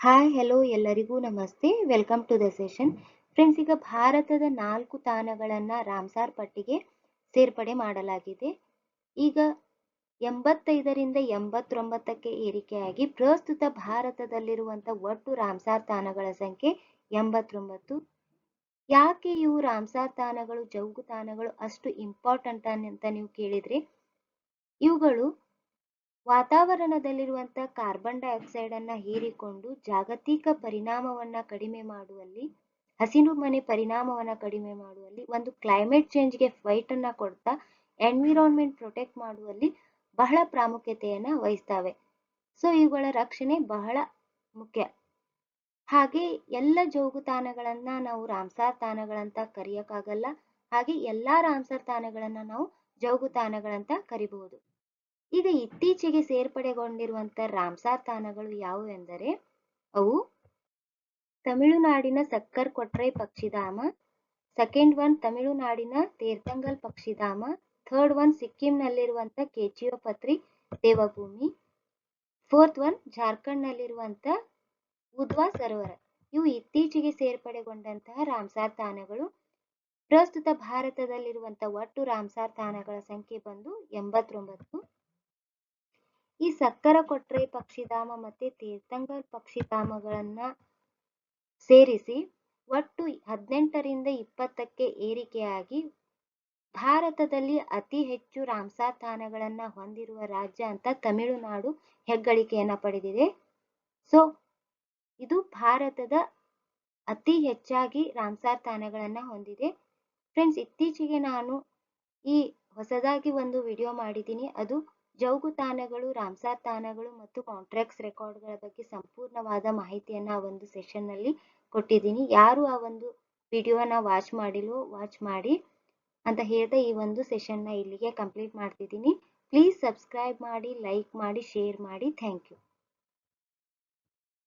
Hi hello ಎಲ್ಲರಿಗೂ ನಮಸ್ತೆ. Welcome to the session friends ಈಗ ಭಾರತದ ನಾಲ್ಕು ತಾಣಗಳನ್ನು ರಾಮ್ಸಾರ್ ಪಟ್ಟಿಗೆ ಸೇರ್ಪಡೆ ಮಾಡಲಾಗಿದೆ. ಈಗ ಎಂಬತ್ತೈದರಿಂದ ಎಂಬತ್ತೊಂಬತ್ತಕ್ಕೆ ಏರಿಕೆಯಾಗಿ ಪ್ರಸ್ತುತ ಭಾರತದಲ್ಲಿರುವಂಥ ಒಟ್ಟು ರಾಮ್ಸಾರ್ ತಾಣಗಳ ಸಂಖ್ಯೆ ಎಂಬತ್ತೊಂಬತ್ತು. ಯಾಕೆ ಇವು ರಾಮ್ಸಾರ್ ತಾಣಗಳು ಜೌಗು ತಾಣಗಳು ಅಷ್ಟು ಇಂಪಾರ್ಟೆಂಟ್ ಅಂತ ನೀವು ಕೇಳಿದ್ರೆ, ಇವುಗಳು ವಾತಾವರಣದಲ್ಲಿರುವಂಥ ಕಾರ್ಬನ್ ಡೈಆಕ್ಸೈಡ್ ಅನ್ನ ಹೀರಿಕೊಂಡು ಜಾಗತಿಕ ಪರಿಣಾಮವನ್ನ ಕಡಿಮೆ ಮಾಡುವಲ್ಲಿ ಹಸಿರು ಮನೆ ಪರಿಣಾಮವನ್ನ ಕಡಿಮೆ ಮಾಡುವಲ್ಲಿ, ಒಂದು ಕ್ಲೈಮೇಟ್ ಚೇಂಜ್ಗೆ ಫೈಟ್ ಅನ್ನ ಕೊಡ್ತಾ ಎನ್ವಿರಾನ್ಮೆಂಟ್ ಪ್ರೊಟೆಕ್ಟ್ ಮಾಡುವಲ್ಲಿ ಬಹಳ ಪ್ರಾಮುಖ್ಯತೆಯನ್ನು ವಹಿಸ್ತವೆ. ಸೊ ಇವುಗಳ ರಕ್ಷಣೆ ಬಹಳ ಮುಖ್ಯ. ಹಾಗೆ ಎಲ್ಲ ಜೋಗು ತಾಣಗಳನ್ನ ನಾವು ರಾಮ್ಸಾರ್ ತಾಣಗಳಂತ ಕರೆಯಕ್ಕಾಗಲ್ಲ, ಹಾಗೆ ಎಲ್ಲ ರಾಮ್ಸಾರ್ ತಾಣಗಳನ್ನ ನಾವು ಜೌಗು ತಾಣಗಳಂತ ಕರಿಬಹುದು. ಈಗ ಇತ್ತೀಚೆಗೆ ಸೇರ್ಪಡೆಗೊಂಡಿರುವಂತ ರಾಮ್ಸಾರ್ ತಾಣಗಳು ಯಾವುವೆಂದರೆ ಅವು ತಮಿಳುನಾಡಿನ ಸಕ್ಕರ್ ಕೊಟ್ರೈ ಪಕ್ಷಿಧಾಮ, ಸೆಕೆಂಡ್ ಒನ್ ತಮಿಳುನಾಡಿನ ತೀರ್ಥಂಗಲ್ ಪಕ್ಷಿಧಾಮ, ಥರ್ಡ್ ಒನ್ ಸಿಕ್ಕಿಂನಲ್ಲಿರುವಂತ ಕೆಚಿಯೋಪತ್ರಿ ದೇವಭೂಮಿ, ಫೋರ್ತ್ ಒನ್ ಜಾರ್ಖಂಡ್ನಲ್ಲಿರುವಂತ ಉದ್ವಾ ಸರೋವರ. ಇವು ಇತ್ತೀಚೆಗೆ ಸೇರ್ಪಡೆಗೊಂಡಂತಹ ರಾಮ್ಸಾರ್ ತಾಣಗಳು. ಪ್ರಸ್ತುತ ಭಾರತದಲ್ಲಿರುವಂತ ಒಟ್ಟು ರಾಮ್ಸಾರ್ ತಾಣಗಳ ಸಂಖ್ಯೆ ಬಂದು ಎಂಬತ್ತೊಂಬತ್ತು. ಈ ಸಕ್ಕರ ಕೊಟ್ರೆ ಪಕ್ಷಿಧಾಮ ಮತ್ತೆ ತೀರ್ಥಂಗಲ್ ಪಕ್ಷಿಧಾಮಗಳನ್ನ ಸೇರಿಸಿ ಒಟ್ಟು ಹದಿನೆಂಟರಿಂದ ಇಪ್ಪತ್ತಕ್ಕೆ ಏರಿಕೆಯಾಗಿ ಭಾರತದಲ್ಲಿ ಅತಿ ಹೆಚ್ಚು ರಾಮ್ಸಾರ್ ತಾಣಗಳನ್ನ ಹೊಂದಿರುವ ರಾಜ್ಯ ಅಂತ ತಮಿಳುನಾಡು ಹೆಗ್ಗಳಿಕೆಯನ್ನ ಪಡೆದಿದೆ. ಸೊ, ಇದು ಭಾರತದ ಅತಿ ಹೆಚ್ಚಾಗಿ ರಾಮ್ಸಾರ್ ತಾಣಗಳನ್ನ ಹೊಂದಿದೆ. ಫ್ರೆಂಡ್ಸ್, ಇತ್ತೀಚೆಗೆ ನಾನು ಈ ಹೊಸದಾಗಿ ಒಂದು ವಿಡಿಯೋ ಮಾಡಿದ್ದೀನಿ. ಅದು ಜೌಗು ತಾಣಗಳು ರಾಮ್ಸಾರ್ ತಾಣಗಳು ಮತ್ತು ಕಾಂಟ್ರಾಕ್ಟ್ಸ್ ರೆಕಾರ್ಡ್ಗಳ ಬಗ್ಗೆ ಸಂಪೂರ್ಣವಾದ ಮಾಹಿತಿಯನ್ನ ಆ ಒಂದು ಸೆಷನ್ನಲ್ಲಿ ಕೊಟ್ಟಿದ್ದೀನಿ. ಯಾರು ಆ ಒಂದು ವಿಡಿಯೋನ ವಾಚ್ ಮಾಡಿಲ್ವೋ ವಾಚ್ ಮಾಡಿ ಅಂತ ಹೇಳ್ತಾ ಈ ಒಂದು ಸೆಷನ್ನ ಇಲ್ಲಿಗೆ ಕಂಪ್ಲೀಟ್ ಮಾಡ್ತಿದ್ದೀನಿ. ಪ್ಲೀಸ್ ಸಬ್ಸ್ಕ್ರೈಬ್ ಮಾಡಿ, ಲೈಕ್ ಮಾಡಿ, ಶೇರ್ ಮಾಡಿ. Thank you.